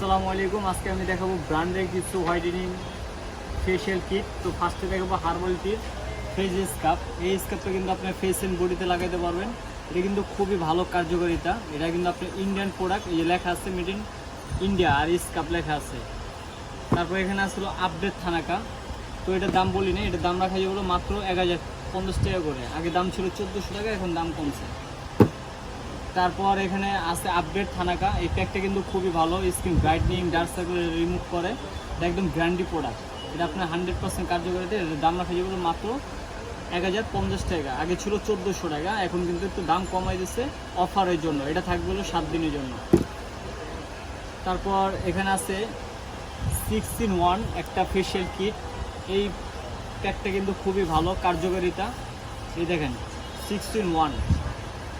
আসসালামু আলাইকুম। আজকে আমি দেখাবো ব্র্যান্ডের কিছু হোয়াইটেনিং ফেশিয়াল কিট। তো ফার্স্টে দেখাবো হার্বাল টির ফেস স্কাপ এই স্কাপটা কিন্তু আপনার ফেস এন্ড বডিতে লাগাইতে পারবেন। এটা কিন্তু খুবই ভালো কার্যকারিতা। এটা কিন্তু আপনার ইন্ডিয়ান প্রোডাক্ট এই যে লেখা আছে মেড ইন ইন্ডিয়া আর স্কাপ লেখা আছে। তারপর এখানে আসলো আপডেট থানাকা। তো এটার দাম বলি না এটার দাম রাখা যাবে মাত্র এক হাজার পঞ্চাশ টাকা করে। আগে দাম ছিল চোদ্দোশো টাকা, এখন দাম কমছে। তারপর এখানে আছে আপডেট থানাকা। এই প্যাকটা কিন্তু খুবই ভালো skin brightening dark circle remove করে। এটা একদম গ্যারান্টি প্রোডাক্ট এটা আপনার হান্ড্রেড পার্সেন্ট কার্যকারিতা দাম রাখা যাবে মাত্র এক হাজার পঞ্চাশ টাকা। আগে ছিল চোদ্দোশো টাকা, এখন কিন্তু একটু দাম কমাই দিচ্ছে অফারের জন্য। এটা থাকবে হলো সাত দিনের জন্য। তারপর এখানে আছে সিক্স ইন ওয়ান একটা ফেশিয়াল কিট এই প্যাকটা কিন্তু খুবই ভালো, কার্যকারিতা। এই দেখেন সিক্স ইন ওয়ান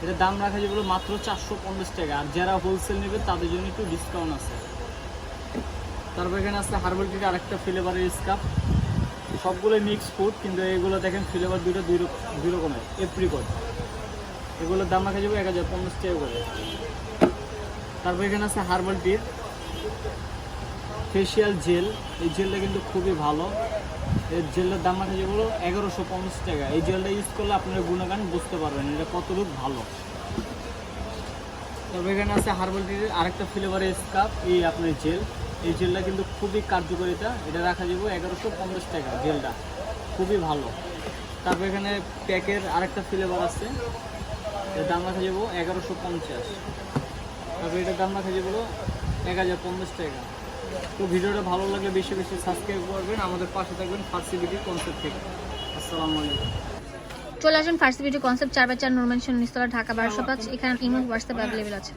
এটার দাম রাখা যেগুলো মাত্র চারশো পঞ্চাশ টাকা। আর যারা হোলসেল নেবে, তাদের জন্য একটু ডিসকাউন্ট আছে। তারপর এখানে আছে হার্বাল টির আরেকটা ফ্লেভারের স্কাপ সবগুলো মিক্স ফুড কিন্তু এগুলো দেখেন ফ্লেভার দুটো দুই দুই রকমের এপ্রিকট এগুলোর দাম রাখা যাবে এক হাজার পঞ্চাশ টাকা করে। তারপর এখানে আছে হার্বাল টির ফেশিয়াল জেল এই জেলটা কিন্তু খুবই ভালো। এর জেলের দাম রাখা যেগুলো এগারোশো পঞ্চাশ টাকা। এই জেলটা ইউজ করলে আপনারা গুণগান বুঝতে পারবেন, এটা কতটুকু ভালো। তবে এখানে আছে হার্বাল টির আরেকটা ফ্লেভারের স্কাপ এই আপনার জেল। এই জেলটা কিন্তু খুবই কার্যকারিতা এটা। রাখা যাবে এগারোশো পঞ্চাশ টাকা জেলটা। খুবই ভালো। তারপর এখানে প্যাকের আরেকটা ফ্লেভার আছে। এর দাম রাখা যাব এগারোশো পঞ্চাশ। তারপর এটার দাম রাখা যাব এক হাজার পঞ্চাশ টাকা। তো ভিডিওটা ভালো লাগলে বেশি বেশি সাবস্ক্রাইব করবেন। আমাদের পাশে থাকবেন ফার্সি বিডি কনসেপ্ট থেকে। আসসালামু আলাইকুম। চলে আসুন ফার্সি বিউটি কনসেপ্ট চার বাই চার নর্মেনশন নিস্তলা ঢাকা বারোশো পাঁচ। এখানে ইমো হোয়াটসঅ্যাপ অ্যাভেলেবেল আছে।